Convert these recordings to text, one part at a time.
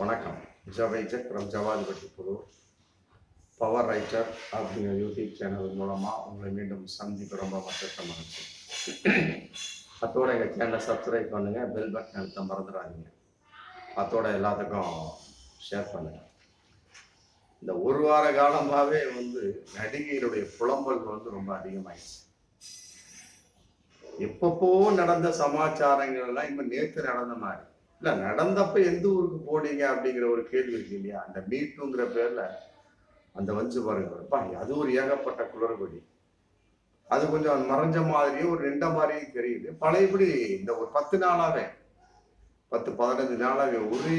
வணக்கம். ஜவைஜக் ஃப்ரம் ஜவாதிபட்டி புது பவர் ரைட்டர் அப்படிங்கிற யூடியூப் சேனல் மூலமாக உங்களை மீண்டும் சந்திக்க ரொம்ப மற்ற மகிழ்ச்சி அத்தோட எங்கள் சேனலை சப்ஸ்கிரைப் பண்ணுங்கள் பெல் பட்டன் அழுத்த மறந்துடாதீங்க. அத்தோட எல்லாத்துக்கும் ஷேர் பண்ணுங்கள் இந்த ஒரு வார காலமாகவே வந்து நடிகையினுடைய புலம்பல் வந்து ரொம்ப அதிகமாயிடுச்சு. எப்பப்போ நடந்த சமாச்சாரங்கள் எல்லாம் நேற்று நடந்த மாதிரி. இல்ல நடந்தப்ப எந்த ஊருக்கு போனீங்க அப்படிங்கிற ஒரு கேள்வி இருக்கு இல்லையா? அந்த மீட்டுங்கிற பேர்ல அந்த வஞ்சு பாருங்கப்பா அது ஒரு ஏகப்பட்ட குளறுபடி. அது கொஞ்சம் மறைஞ்ச மாதிரியும் ஒரு நின்ற மாதிரியும் தெரியுது. பழையபடி இந்த ஒரு பத்து நாளாவே பத்து பதினஞ்சு நாளாவே ஒரே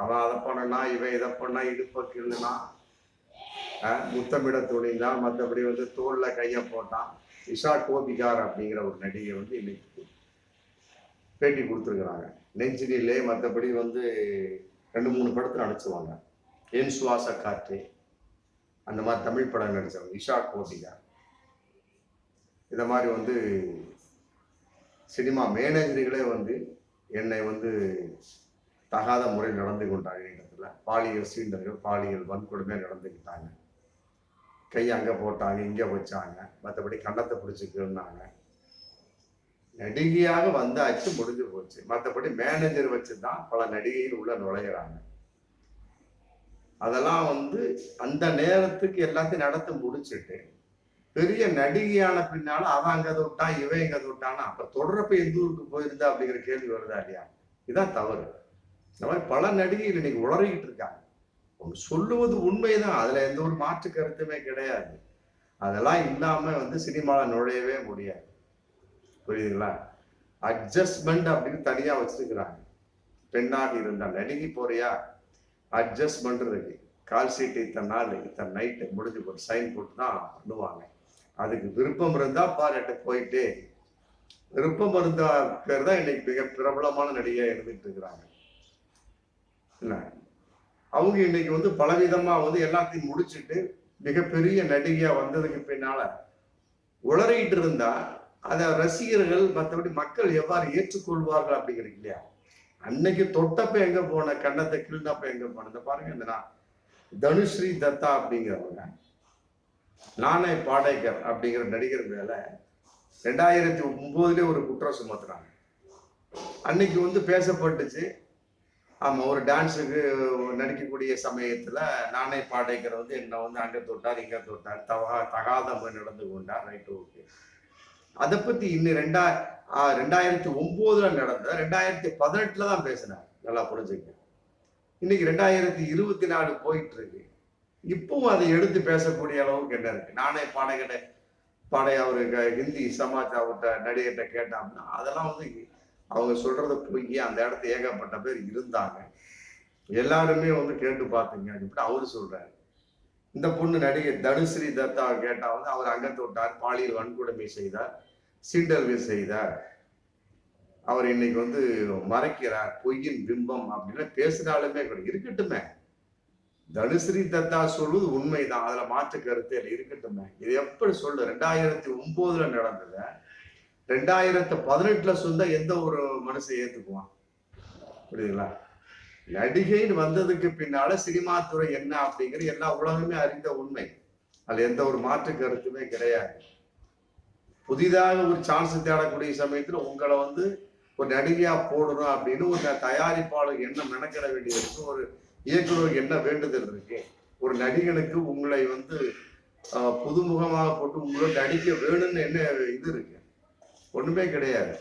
அவன் அதை பண்ணனா இவன் இதை பண்ணா இடுப்ப கிள்ளுனா முத்தமிட துணிந்தா மற்றபடி வந்து தோல்ல கைய போட்டான். இஷா கோபிகார் அப்படிங்கிற ஒரு நடிகை வந்து இன்னைக்கு பேட்டி கொடுத்துருக்குறாங்க. நெஞ்சிலே மற்றபடி வந்து ரெண்டு மூணு படத்தில் நடிச்சுவாங்க என் சுவாச காற்று. அந்த மாதிரி தமிழ் படம் நடித்தவங்க இஷா கோபிகார் இதை மாதிரி வந்து சினிமா மேனேஜர்களே வந்து என்னை வந்து தகாத முறையில் நடந்து கொண்டாங்க இடத்துல. பாலியல் சீண்டர்கள் பாலியல் வன்கொடுமை நடந்துக்கிட்டாங்க கை அங்கே போட்டாங்க இங்கே வச்சாங்க. மற்றபடி கண்டத்தை பிடிச்சிக்கிருந்தாங்க நடிகையாக வந்தாச்சு முடிஞ்சு போச்சு. மற்றபடி மேனேஜர் வச்சு தான் பல நடிகைகள் உள்ள நுழையிறாங்க. அதெல்லாம் வந்து அந்த நேரத்துக்கு எல்லாத்தையும் நடத்தி முடிச்சிட்டு பெரிய நடிகையான பின்னால அவன் அங்க விட்டான் இவன் இங்க விட்டானா அப்ப தொடரப்ப எந்த ஊருக்கு போயிருந்தா அப்படிங்கிற கேள்வி வருதா இல்லையா? இதான் தவறு. இந்த மாதிரி பல நடிகைகள் இன்னைக்கு உளறிக்கிட்டு இருக்காங்க. அவங்க சொல்லுவது உண்மைதான் அதுல எந்த ஒரு மாற்று கருத்துமே கிடையாது. அதெல்லாம் இல்லாம வந்து சினிமாவில் நுழையவே முடியாது. புரியுதுங்களா? அட்ஜஸ்ட்மெண்ட் அப்படின்னு தனியாக வச்சிருக்கிறாங்க. பெண்ணாக இருந்தால் நடுங்கி போறியா? அட்ஜஸ்ட்மெண்ட் இருக்கு. கால் சீட்டு இத்தனை நாள் இத்தனை நைட்டு முடிஞ்சு போட்டு சைன் போட்டு தான் பண்ணுவாங்க. அதுக்கு விருப்பம் இருந்தால் பாருட்டு போயிட்டு. விருப்பம் இருந்தா பேர் தான் இன்னைக்கு மிக பிரபலமான நடிகை இருந்துட்டு இருக்கிறாங்க. என்ன? அவங்க இன்னைக்கு வந்து பலவிதமா வந்து எல்லாத்தையும் முடிச்சிட்டு மிகப்பெரிய நடிகையா வந்ததுக்கு பின்னால உளறிட்டு இருந்தா அதை ரசிகர்கள் மற்றபடி மக்கள் எவ்வாறு ஏற்றுக்கொள்வார்கள் அப்படிங்கிறது இல்லையா? அன்னைக்கு தொட்டப்ப எங்க போன கண்ணத்தை கிள்னப்ப எங்க போன இந்த பாருங்க இந்த நான். தனுஸ்ரீ தத்தா அப்படிங்கிறவங்க நானே பாடேகர் அப்படிங்கிற நடிகர் மேல ரெண்டாயிரத்தி ஒன்பதுலேயே ஒரு குற்றம் சுமத்துறாங்க. அன்னைக்கு வந்து பேசப்பட்டுச்சு. ஆமாம் ஒரு டான்ஸுக்கு நடிக்கக்கூடிய சமயத்தில் நானே பாடேக்கர் வந்து என்னை வந்து அங்கே தொட்டார் இங்கே தொட்டார் தவா தகாதமாக நடந்து கொண்டார் ரைட்டு ஓகே. அதை பத்தி இன்னும் ரெண்டா ரெண்டாயிரத்தி ஒன்பதுல நடந்த ரெண்டாயிரத்தி பதினெட்டுல தான் பேசினார் நல்லா புரிஞ்சுக்க இன்னைக்கு ரெண்டாயிரத்தி இருபத்தி நாலு போயிட்டு இருக்கு இப்பவும் அதை எடுத்து பேசக்கூடிய அளவுக்கு என்ன இருக்கு? நானே பாடகிட்ட பாடைய அவருக்கு ஹிந்தி சமாஜ் அவர்கிட்ட நடிகர்கிட்ட கேட்டாங்கன்னா அதெல்லாம் வந்து அவங்க சொல்றத போய் அந்த இடத்துல ஏகப்பட்ட பேர் இருந்தாங்க. எல்லாருமே வந்து கேட்டு பார்த்தீங்க. அப்படின்னு அவரு சொல்றாரு. இந்த பொண்ணு நடிகை தனுஸ்ரீ தத்தா கேட்டா வந்து அவர் அங்க தொட்டார் பாலியல் வன்கொடுமை செய்தார் சீண்டல்கள் செய்தார். அவர் இன்னைக்கு வந்து மறைக்கிறார் பொய்யின் பிம்பம் அப்படின்னு பேசினாலுமே கூட இருக்கட்டுமே. தனுஸ்ரீ தத்தா சொல்வது உண்மைதான் அதுல மாற்று கருத்து இல்லை இருக்கட்டுமே. இது எப்படி சொல்லு? ரெண்டாயிரத்தி ஒன்பதுல நடந்தது ரெண்டாயிரத்தி பதினெட்டுல சொந்த எந்த ஒரு மனுஷன் ஏத்துக்குவான்? புரியுதுங்களா? நடிகைன்னு வந்ததுக்கு பின்னால சினிமா துறை என்ன அப்படிங்கிற எல்லா உலகமே அறிந்த உண்மை. அது எந்த ஒரு மாற்று கருத்துமே கிடையாது. புதிதாக ஒரு சான்ஸ் தேடக்கூடிய சமயத்துல உங்களை வந்து ஒரு நடிகையா போடணும் அப்படின்னு ஒரு தயாரிப்பாளர் என்ன மெனக்கிட வேண்டியது இருக்கு ஒரு இயக்குனர் என்ன வேண்டுதல் இருக்கு? ஒரு நடிகனுக்கு உங்களை வந்து புதுமுகமாக போட்டு உங்களோட நடிக்க வேணும்னு என்ன இது இருக்கு? ஒண்ணுமே கிடையாது.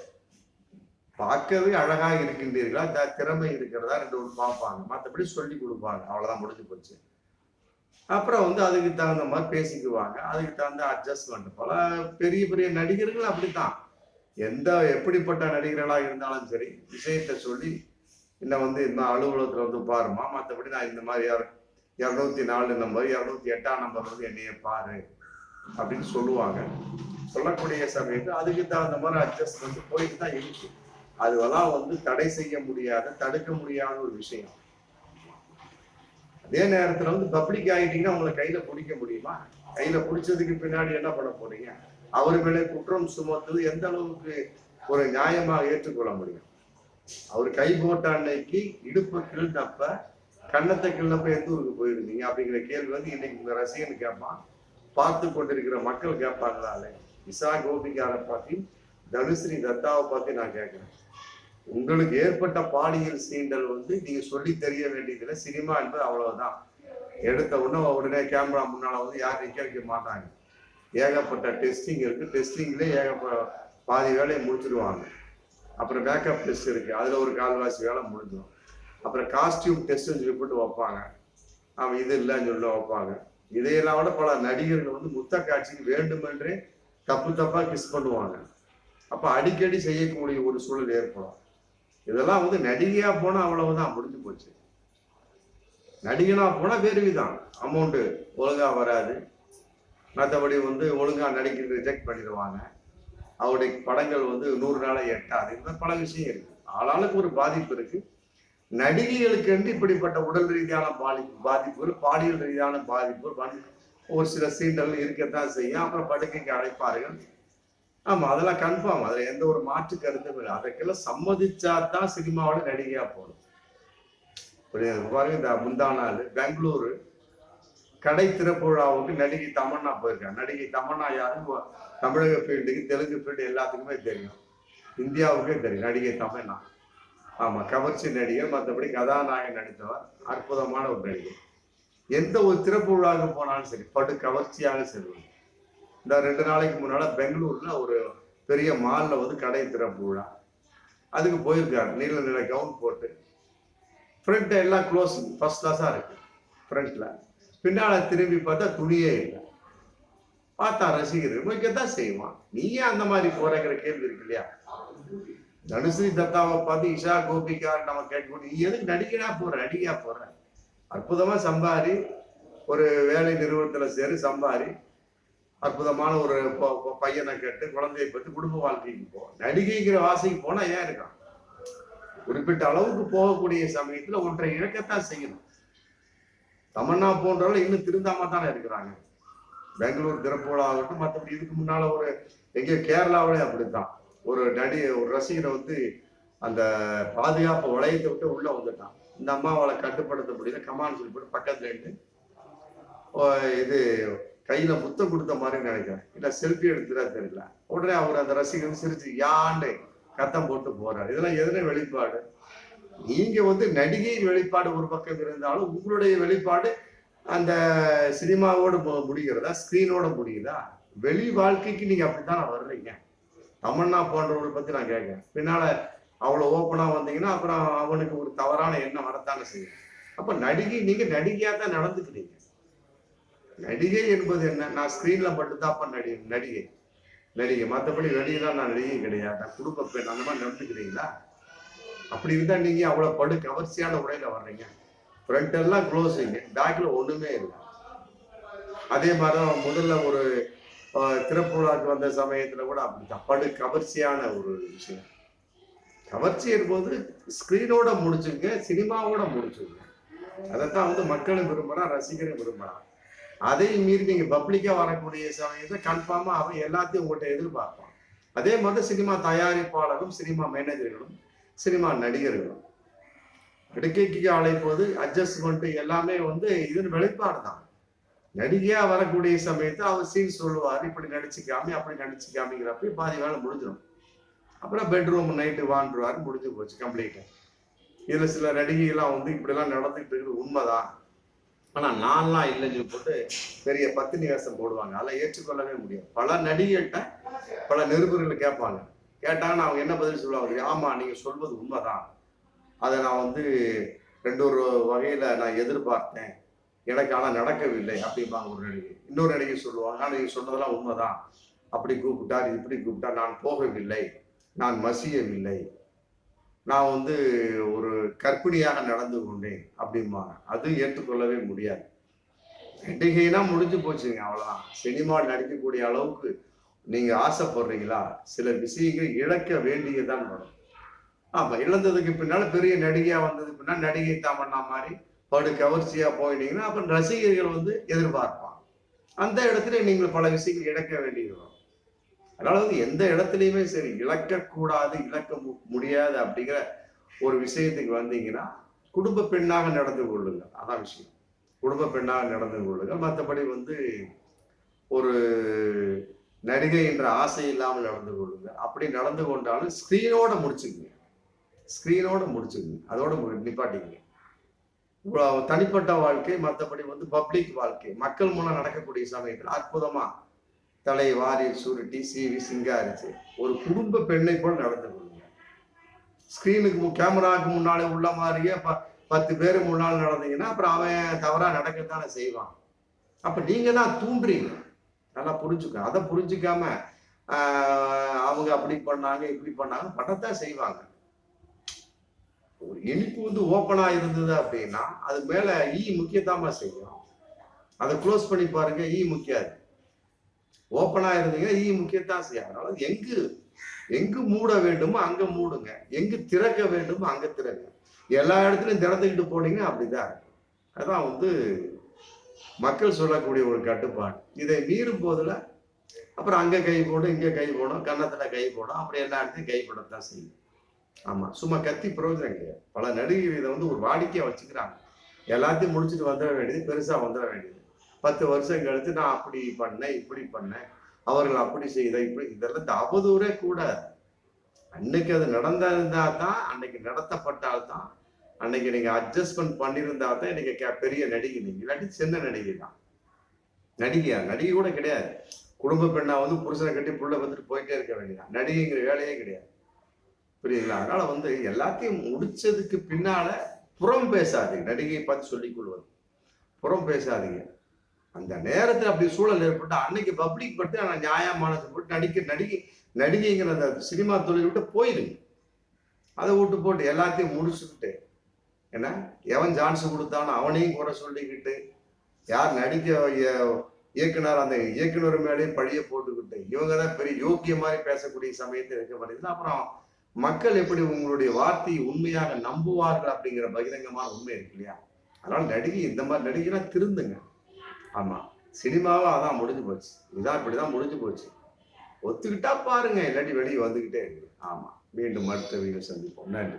பார்க்கவே அழகாக இருக்கின்றீர்களா? த- திறமை இருக்கிறதா? ரெண்டு ஒன்று பார்ப்பாங்க. மற்றபடி சொல்லி கொடுப்பாங்க. அவ்வளோதான் முடிஞ்சு போச்சு. அப்புறம் வந்து அதுக்கு தகுந்த மாதிரி பேசிக்குவாங்க. அதுக்கு தகுந்த அட்ஜஸ்ட்மெண்ட் பல பெரிய பெரிய நடிகர்கள் அப்படித்தான். எந்த எப்படிப்பட்ட நடிகர்களாக இருந்தாலும் சரி விஷயத்தை சொல்லி என்ன வந்து இந்த அலுவலகத்தில் வந்து பாருமா மற்றபடி நான் இந்த மாதிரி இர- இரநூத்தி நாலு நம்பர் இரநூத்தி எட்டாம் நம்பர் வந்து என்னைய பாரு அப்படின்னு சொல்லுவாங்க. சொல்லக்கூடிய சமயத்தில் அதுக்கு தகுந்த மாதிரி அட்ஜஸ்ட்மெண்ட் போயிட்டு தான் இருக்கு. அதுவெல்லாம் வந்து தடை செய்ய முடியாத தடுக்க முடியாத ஒரு விஷயம். அதே நேரத்துல வந்து பப்ளிக் ஆகிட்டீங்கன்னா உங்களை கையில பிடிக்க முடியுமா? கையில பிடிச்சதுக்கு பின்னாடி என்ன பண்ண போறீங்க? அவர் மேலே குற்றம் சுமத்துவது எந்த அளவுக்கு ஒரு நியாயமாக ஏற்றுக்கொள்ள முடியும்? அவர் கை போட்ட அன்னைக்கு இடுப்பு கிழந்தப்ப கண்ணத்தை கிள்ளப்ப எந்த ஊருக்கு போயிருந்தீங்க? அப்படிங்கிற கேள்வி வந்து இன்னைக்கு உங்க ரசிகன் கேட்பான் பார்த்து கொண்டிருக்கிற மக்கள் கேட்பாங்களாலே. இசா கோபிகாரை பார்த்தி தனுஸ்ரீ தத்தாவை பார்த்து நான் கேட்கிறேன். உங்களுக்கு ஏற்பட்ட பாலியல் சீண்டல் வந்து நீங்க சொல்லி தெரிய வேண்டியதில்லை. சினிமா என்பது அவ்வளவுதான். எடுத்த உடனே உடனே கேமரா முன்னால வந்து யாரும் நிக்க வைக்க மாட்டாங்க. ஏகப்பட்ட டெஸ்டிங் இருக்கு. டெஸ்டிங்ல ஏகப்பட்ட பாதி வேலையை முடிச்சிடுவாங்க அப்புறம் மேக்கப் டெஸ்ட் இருக்கு. அதுல ஒரு கால்வாசி வேலை முடிஞ்சிடும். அப்புறம் காஸ்டியூம் டெஸ்ட் சொல்லி போட்டு வைப்பாங்க. அவன் இது இல்லைன்னு சொல்ல வைப்பாங்க. இதையெல்லாம் விட பல நடிகர்கள் வந்து முத்த காட்சிக்கு வேண்டுமென்றே தப்பு தப்பா கிஸ் பண்ணுவாங்க. அப்ப அடிக்கடி செய்யக்கூடிய ஒரு சூழல் ஏற்படும். இதெல்லாம் வந்து நடிகையா போனா அவ்வளவுதான் முடிஞ்சு போச்சு. நடிகனா போனா வேறு அமௌண்ட் ஒழுங்கா வராது. மற்றபடி வந்து ஒழுங்கா நடிக்கிறது ரிஜெக்ட் பண்ணிடுவாங்க. அவருடைய படங்கள் வந்து நூறு நாளை எட்டாது. இந்த பல விஷயம் இருக்கு. ஆளாளுக்கு ஒரு பாதிப்பு இருக்கு. நடிகைகளுக்கு இப்படிப்பட்ட உடல் ரீதியான பாதிப்பு பாதிப்புகள் பாலியல் ரீதியான பாதிப்பு ஒரு சில சீண்டல் இருக்கத்தான் செய்யும். அப்புறம் படுக்கைக்கு அழைப்பார்கள். ஆமா அதெல்லாம் கன்ஃபார்ம் அதுல எந்த ஒரு மாற்று கருத்தும் இல்லை. அதுக்கெல்லாம் சம்மதிச்சா தான் சினிமாவோட நடிகையா போகணும். பாருங்க இந்த முந்தா நாள் பெங்களூரு கடை திறப்புழாவுக்கு நடிகை தமன்னா போயிருக்காங்க. நடிகை தமன்னா யாரும் தமிழக ஃபீல்டுக்கு தெலுங்கு ஃபீல்டு எல்லாத்துக்குமே தெரியும். இந்தியாவுக்கே தெரியும் நடிகை தமன்னா. ஆமா கவர்ச்சி நடிகர் மற்றபடி கதாநாயகன் நடித்தவர் அற்புதமான ஒரு நடிகை எந்த ஒரு திறப்பு விழாவுக்கு போனாலும் சரி படு கவர்ச்சியாக செல்வது இந்த ரெண்டு நாளைக்கு முன்னால பெங்களூர்ல ஒரு பெரிய மால்ல வந்து கடை திறப்பு விழா அதுக்கு போயிருக்காரு நீல நில கவுன் போட்டு. ஃப்ரண்ட் எல்லாம் க்ளோஸ் ஃபர்ஸ்ட் கிளாஸாக இருக்கு. ஃப்ரண்ட்ல பின்னால் திரும்பி பார்த்தா துணியே இல்லை. பார்த்தா ரசிகர் வைக்கத்தான் செய்வான். நீ ஏன் அந்த மாதிரி போறங்கிற கேள்வி இருக்கு இல்லையா? தனுஸ்ரீ தத்தாவை பார்த்து இஷா கோபிகா நம்ம கேட்கணும் நீ எதுக்கு நடிகனா போற நடிகையா போற? அற்புதமா சம்பாரி. ஒரு வேலை நிறுவனத்துல சேரு சம்பாரி. அற்புதமான ஒரு பையனை கேட்டு குழந்தையை பத்தி குடும்ப வாழ்க்கைக்கு போவோம் நடிகைங்கிற வாசிக்கு போனா ஏன் இருக்கான்? குறிப்பிட்ட அளவுக்கு போகக்கூடிய சமயத்துல ஒன்றை இழக்கத்தான் செய்யணும். தமன்னா போன்றவர்கள் இன்னும் திருந்தாம தானே இருக்கிறாங்க. பெங்களூர் திறப்புகளாகட்டும் மற்றபடி இதுக்கு முன்னால ஒரு எங்கேயோ கேரளாவிலே அப்படித்தான். ஒரு நடி ஒரு ரசிகரை வந்து அந்த பாதுகாப்பு வளையத்தை விட்டு உள்ள வந்துட்டான். இந்த அம்மா அவளை கட்டுப்படுத்த முடியல கமான் சொல்லி போட்டு பக்கத்துல இருந்து இது கையில முத்தம் கொடுத்த மாதிரி நினைக்கிறேன். இல்ல செல்ஃபி எடுத்துட்டா தெரியல. உடனே அவர் அந்த ரசிகன் சிரிச்சு யாண்டு கத்தம் போட்டு போறாரு. இதெல்லாம் எதுன வெளிப்பாடு? நீங்க வந்து நடிகையின் வெளிப்பாடு ஒரு பக்கம் இருந்தாலும் உங்களுடைய வெளிப்பாடு அந்த சினிமாவோட முடிகிறதா? ஸ்கிரீனோட முடியுதா? வெளி வாழ்க்கைக்கு நீங்க அப்படித்தானே வர்றீங்க? தமன்னா போன்றவங்களை பத்தி நான் கேட்கறேன். பின்னால அவ்வளவு ஓப்பனா வந்தீங்கன்னா அப்புறம் அவனுக்கு ஒரு தவறான எண்ணம் வரத்தானே செய்யும். அப்ப நடிகை நீங்க நடிகையா தான் நடந்துக்கிறீங்க. நடிகை என்பது என்ன? நான் ஸ்கிரீன்ல மட்டும்தான் அப்ப நடி நடிகை. நடிகை. மற்றபடி வெளியெல்லாம் நான் நடிகை கிடையாது. நான் குடும்ப பெண். அந்த மாதிரி நடந்துக்கிறீங்களா அப்படி இருந்தா நீங்க அவ்வளவு படு கவர்ச்சியான உடையில வர்றீங்க. ஃப்ரண்ட் எல்லாம் க்ளோஸிங்க பேக்ல ஒண்ணுமே இல்லை. அதே மாதிரிதான் முதல்ல ஒரு அஹ், வந்த சமயத்துல கூட அப்படித்தான். படு கவர்ச்சியான ஒரு விஷயம். கவர்ச்சி என்பது ஸ்கிரீனோட முடிச்சுங்க சினிமாவோட முடிச்சுங்க. அதைத்தான் வந்து மக்களும் விரும்புறான் ரசிகரும் விரும்புறான் அதையும் மீறி நீங்க பப்ளிக்கா வரக்கூடிய சமயத்தை கன்ஃபார்மா அவன் எல்லாத்தையும் உங்கள்கிட்ட எதிர்பார்ப்பான். அதே மாதிரி சினிமா தயாரிப்பாளரும் சினிமா மேனேஜர்களும் சினிமா நடிகர்களும். இடுக்கைக்கு அழைப்பது அட்ஜஸ்ட்மெண்ட் எல்லாமே வந்து இதன் வெளிப்பாடு தான் நடிகையா வரக்கூடிய சமயத்தை அவர் சீன் சொல்லுவார் இப்படி நடிச்சுக்காமி அப்படி நடிச்சுக்காமிங்கிறப்ப பாதி வேலை முடிஞ்சிடும். அப்புறம் பெட்ரூம் நைட்டு வாண்டுருவாரு முடிஞ்சு போச்சு கம்ப்ளீட்டா இதுல சில நடிகைகள்லாம் வந்து இப்படிலாம் நடந்துகிட்டு இருக்குது உண்மைதான். ஆனா நான்லாம் இல்லைன்னு சொல்லி போட்டு பெரிய பத்தினி வேஷம் போடுவாங்க. அதெல்லாம் ஏற்றுக்கொள்ளவே முடியாது. பல நடிகர்கள்ட்ட பல நிருபர்கள் கேட்பாங்க. கேட்டாங்கன்னா அவங்க என்ன பதில் சொல்லுவாங்க? ஆமா நீங்க சொல்வது உண்மைதான். அதை நான் வந்து ரெண்டு ஒரு வகையில நான் எதிர்பார்த்தேன். எனக்கு ஆனா நடக்கவில்லை அப்படிம்பாங்க ஒரு நடிகை. இன்னொரு நடிகை சொல்லுவாங்க ஆனா நீங்க சொன்னதெல்லாம் உண்மைதான். அப்படி கூப்பிட்டார் இப்படி கூப்பிட்டார். நான் போகவில்லை. நான் மசியவில்லை. நான் வந்து ஒரு கர்ப்பிணியாக நடந்து கொண்டேன் அப்படிம்பாங்க. அது ஏற்றுக்கொள்ளவே முடியாது. நடிகைனா முடிஞ்சு போச்சுங்க அவ்வளோதான் சினிமாவில் நடிக்கக்கூடிய அளவுக்கு நீங்கள் ஆசைப்படுறீங்களா? சில விஷயங்கள் இழக்க வேண்டியதுதான் வரும். ஆமாம் இழந்ததுக்கு பின்னால் பெரிய நடிகையாக வந்ததுக்கு பின்னால் நடிகை தாமண்ணா மாதிரி படு கவர்ச்சியாக போயிட்டீங்கன்னா அப்புறம் ரசிகர்கள் வந்து எதிர்பார்ப்பான் அந்த இடத்துல நீங்கள் பல விஷயங்கள் இழக்க வேண்டியது வரும். அதனால வந்து எந்த இடத்துலையுமே சரி இழக்கக்கூடாது இழக்க மு- முடியாது அப்படிங்கிற ஒரு விஷயத்துக்கு வந்தீங்கன்னா குடும்ப பெண்ணாக நடந்து கொள்ளுங்கள். அதான் விஷயம். குடும்ப பெண்ணாக நடந்து கொள்ளுங்கள். மற்றபடி வந்து ஒரு நடிகை என்ற ஆசை இல்லாமல் நடந்து கொள்ளுங்கள். அப்படி நடந்து கொண்டாலும் ஸ்க்ரீனோட முடிச்சுக்குங்க. ஸ்க்ரீனோட முடிச்சுக்குங்க. அதோட நிப்பாட்டிக்குங்க. நிப்பாட்டிங்க தனிப்பட்ட வாழ்க்கை மற்றபடி வந்து பப்ளிக் வாழ்க்கை. மக்கள் மூலம் நடக்கக்கூடிய சமயத்தில் அற்புதமா தலை வாரி சுருட்டி சீவி சிங்காரிச்சு. ஒரு குடும்ப பெண்ணை போல் நடந்து கொள்ளுங்க. ஸ்க்ரீனுக்கு கேமராவுக்கு முன்னாலே உள்ள மாதிரியே ப பத்து பேர் முன்னால் நடந்தீங்கன்னா அப்புறம் அவன் தவறாக நடக்கத்தானே செய்வான். அப்போ நீங்கள் தான் தூண்டுறீங்க. நல்லா புரிஞ்சுக்க. அதை புரிஞ்சுக்காம அவங்க அப்படி பண்ணாங்க இப்படி பண்ணாங்க பண்ணத்தான் செய்வாங்க. ஒரு இனிப்பு வந்து ஓப்பனாக இருந்தது அப்படின்னா அது மேலே ஈ e முக்கியத்தாம செய்யும். அதை க்ளோஸ் பண்ணி பாருங்க ஈ முக்கியாது. ஓப்பனா இருந்தீங்கன்னா ஈ முக்கியத்தான் செய்யும் அதனால எங்கு எங்கு மூட வேண்டுமோ அங்க மூடுங்க. எங்கு திறக்க வேண்டுமோ அங்க திறங்க. எல்லா இடத்துலையும் திறந்துக்கிட்டு போனீங்கன்னா அப்படிதான் இருக்கும். அதான் வந்து மக்கள் சொல்லக்கூடிய ஒரு கட்டுப்பாடு. இதை மீறும் போதுல அப்புறம் அங்க கை போடும் இங்க கை போடும் கன்னத்துல கை போடும் அப்புறம் எல்லா இடத்தையும் கை போடத்தான் செய்யும். ஆமா சும்மா கத்தி பிரயோஜனம் கிடையாது பல நடிகர்கள் இதை வந்து ஒரு வாடிக்கையா வச்சுக்கிறாங்க. எல்லாத்தையும் முடிச்சுட்டு வந்துட வேண்டியது பெருசா வந்துட வேண்டியது. பத்து வருஷம் கழித்து நான் அப்படி பண்ணேன் இப்படி பண்ணேன். அவர்கள் அப்படி செய்த இப்படி இதெல்லாம் இந்த அவதூறே கூட. அன்னைக்கு அது நடந்திருந்தா தான் அன்னைக்கு நடத்தப்பட்டால் தான் அன்னைக்கு நீங்க அட்ஜஸ்ட்மெண்ட் பண்ணியிருந்தா தான் இன்னைக்கு கே- பெரிய நடிகை. நீங்க இல்லாட்டி சின்ன நடிகை தான். நடிகையா? நடிகை கூட கிடையாது. குடும்ப பெண்ணா வந்து புருஷனை கட்டி புள்ள வந்துட்டு போயிட்டே இருக்க வேண்டியதான் நடிகைங்கிற வேலையே கிடையாது. புரியுதுங்களா? அதனால வந்து எல்லாத்தையும் முடிச்சதுக்கு பின்னால புறம் பேசாதீங்க. நடிகையை பார்த்து சொல்லிக் கொள்வது. புறம் பேசாதீங்க. அந்த நேரத்தில் அப்படி சூழல் ஏற்பட்டு அன்னைக்கு பப்ளிக் பட்டு நான் நியாயமானது போட்டு நடிக்க நடிகை நடிகைங்கிற அந்த சினிமா தொழில் விட்டு போயிடுங்க. அதை விட்டு போட்டு எல்லாத்தையும் முடிச்சுக்கிட்டு என்ன? எவன் சான்ஸ் கொடுத்தானோ அவனையும் குறை சொல்லிக்கிட்டு யார் நடிக்க இயக்குனர் அந்த இயக்குனர் மேலேயும் பழிய போட்டுக்கிட்டு இவங்க தான் பெரிய யோக்கிய மாதிரி பேசக்கூடிய சமயத்தில் இருக்க மாட்டேங்குது அப்புறம் மக்கள் எப்படி உங்களுடைய வார்த்தையை உண்மையாக நம்புவார்கள் அப்படிங்கிற பகிரங்கமான உண்மை இருக்கு இல்லையா? அதனால நடிகை இந்த மாதிரி நடிகைனா திருந்துங்க. ஆமா. சினிமாவும் அதான் முடிஞ்சு போச்சு. இதான் இப்படிதான் முடிஞ்சு போச்சு. ஒத்துக்கிட்டா பாருங்க இல்லாட்டி வெளியே வந்துகிட்டே இருக்கு. ஆமா. மீண்டும் அடுத்த வீடியோ சந்திப்போம். நன்றி.